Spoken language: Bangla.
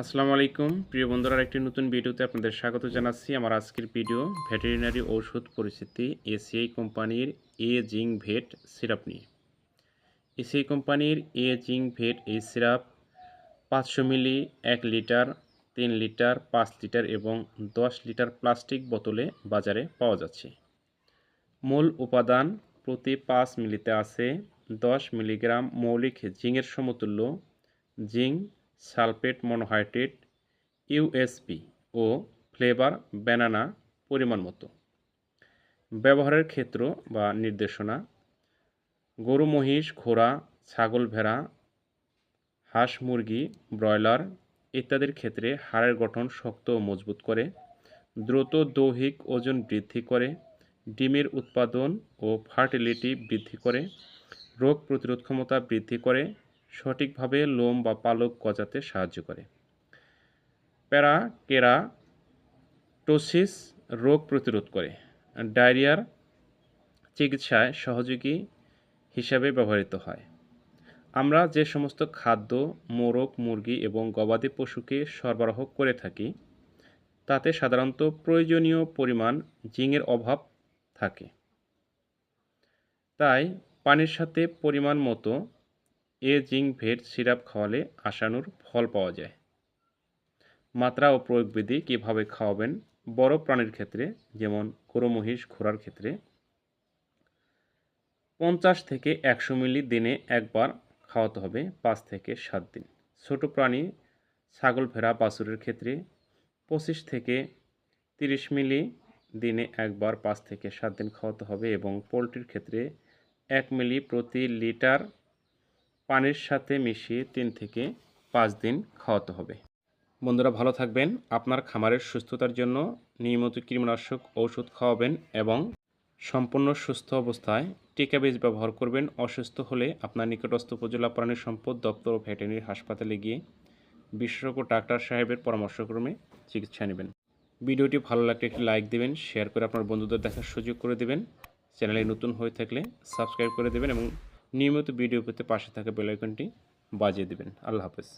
আসসালামু আলাইকুম। প্রিয় বন্ধুরা একটি নতুন ভিডিওতে আপনাদের স্বাগত জানাচ্ছি। আমার আজকের ভিডিও, ভেটেরিনারি ঔষধ পরিস্থিতি, এসিআই কোম্পানির এ জিং ভেট সিরাপ নিয়ে। এসিআই কোম্পানির এ জিং ভেট এই সিরাপ পাঁচশো মিলি, এক লিটার, তিন লিটার, পাঁচ লিটার এবং দশ লিটার প্লাস্টিক বোতলে বাজারে পাওয়া যাচ্ছে। মূল উপাদান প্রতি পাঁচ মিলিতে আছে দশ মিলিগ্রাম মৌলিক জিংয়ের সমতুল্য জিঙ্ক সালফেট মনোহাইড্রেট ইউএসপি ও ফ্লেভার ব্যানানা পরিমাণ মতো। ব্যবহারের ক্ষেত্র বা নির্দেশনা, গরু মহিষ, ঘোড়া, ছাগল ভেড়া, হাঁস মুরগি, ব্রয়লার ইত্যাদির ক্ষেত্রে হাড়ের গঠন শক্ত ও মজবুত করে, দ্রুত দৈহিক ওজন বৃদ্ধি করে, ডিমের উৎপাদন ও ফার্টিলিটি বৃদ্ধি করে, রোগ প্রতিরোধ ক্ষমতা বৃদ্ধি করে সঠিকভাবে লোম বা পালক গজাতে সাহায্য করে। প্যারাকেরাটোসিস রোগ প্রতিরোধ করে। ডায়রিয়ার চিকিৎসায় সহযোগী হিসাবে ব্যবহৃত হয়। আমরা যে সমস্ত খাদ্য, মোরগ, মুরগি এবং গবাদি পশুকে সরবরাহ করে থাকি, তাতে সাধারণত প্রয়োজনীয় পরিমাণ জিংয়ের অভাব থাকে। তাই পানির সাথে পরিমাণ মতো এ জিঙ্ক ভেট সিরাপ খাওয়ালে আশানুর ফল পাওয়া যায়। মাত্রা ও প্রয়োগবিধি কীভাবে খাওয়াবেন বড় প্রাণীর ক্ষেত্রে, যেমন গরু মহিষ ঘোড়ার ক্ষেত্রে? পঞ্চাশ থেকে একশো মিলি দিনে একবার খাওয়াতে হবে পাঁচ থেকে সাত দিন। ছোট প্রাণী, ছাগল, ভেড়া, বাছুরের ক্ষেত্রে পঁচিশ থেকে তিরিশ মিলি দিনে একবার পাঁচ থেকে সাত দিন খাওয়াতে হবে এবং পোলট্রির ক্ষেত্রে এক মিলি প্রতি লিটার পানির সাথে মিশিয়ে তিন থেকে পাঁচ দিন খাওয়াতে হবে। বন্ধুরা ভালো থাকবেন, আপনার খামারের সুস্থতার জন্য নিয়মিত কীটনাশক ঔষধ খাওয়াবেন এবং সম্পূর্ণ সুস্থ অবস্থায় টিকা ব্যবহার করবেন। অসুস্থ হলে আপনার নিকটস্থ উপজেলা প্রাণী সম্পদ দপ্তর ও ভেটেরিনারি হাসপাতালে গিয়ে বিশেষজ্ঞ ডাক্তার সাহেবের পরামর্শক্রমে চিকিৎসা নেবেন। ভিডিওটি ভালো লাগলে একটি লাইক দেবেন, শেয়ার করে আপনার বন্ধুদের দেখার সুযোগ করে দেবেন। চ্যানেলে নতুন হয়ে থাকলে সাবস্ক্রাইব করে দেবেন এবং নিয়মিত ভিডিও পেতে পাশে থাকা বেলাইকনটি বাজিয়ে দেবেন। আল্লাহ হাফেজ।